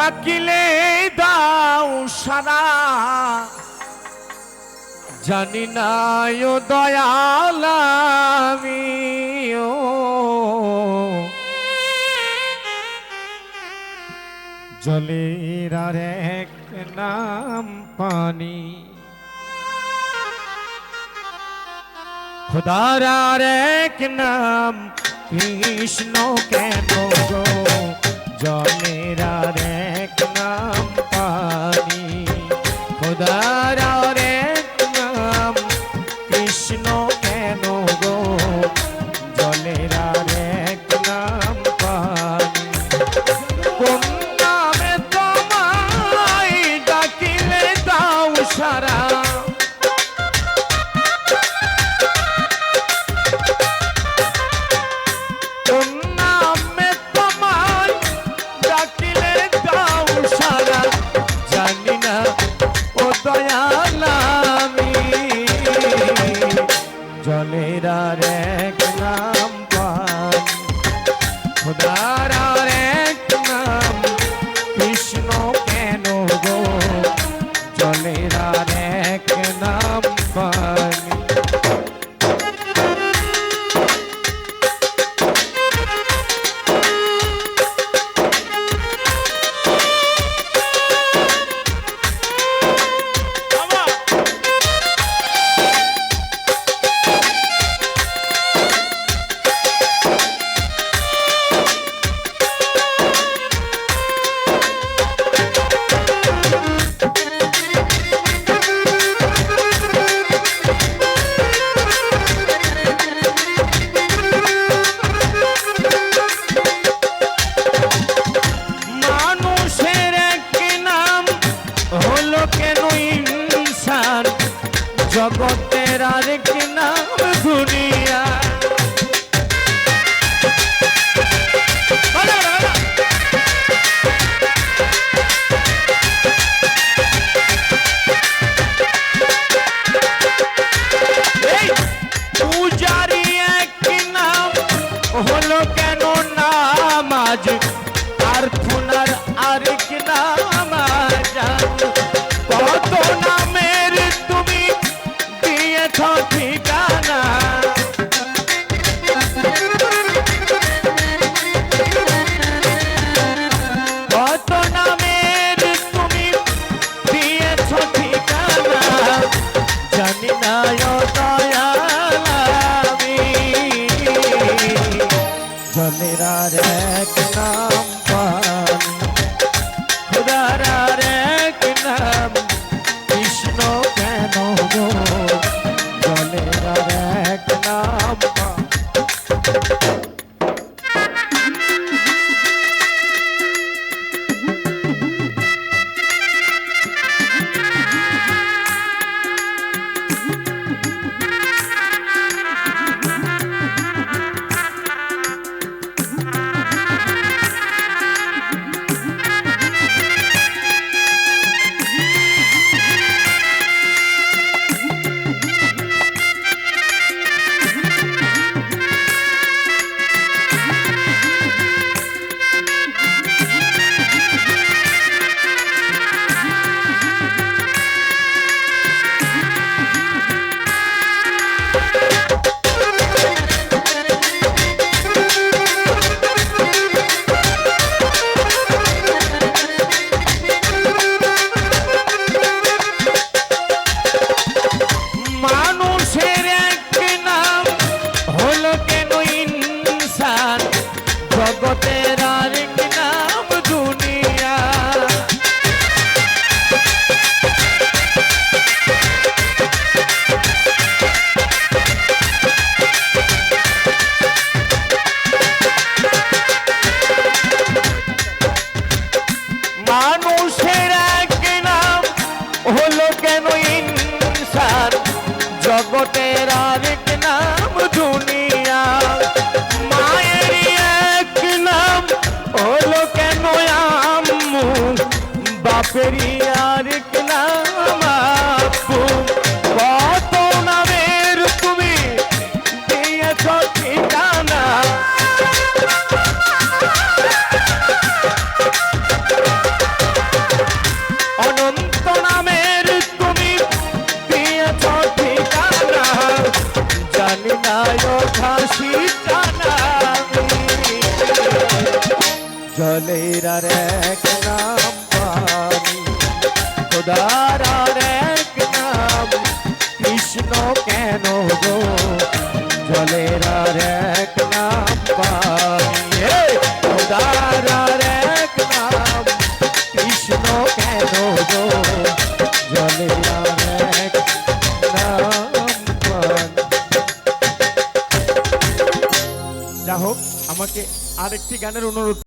ডাকিলে দাও সারা। জানি না ও দয়ালামি জলের আর এক নাম পানি। খুদার আর এক নাম কৃষ্ণ কেন জলের আর now. तारिक नाम जान। बहुतों मेरे तुम्हें दिए ठिकाना। জানি ਤੇਰਾ ਵਿਕ জলের আর এক নাম পানি খোদার কৃষ্ণ কেন গো? জলের আমাকে আরেকটি গানের অনুরোধ।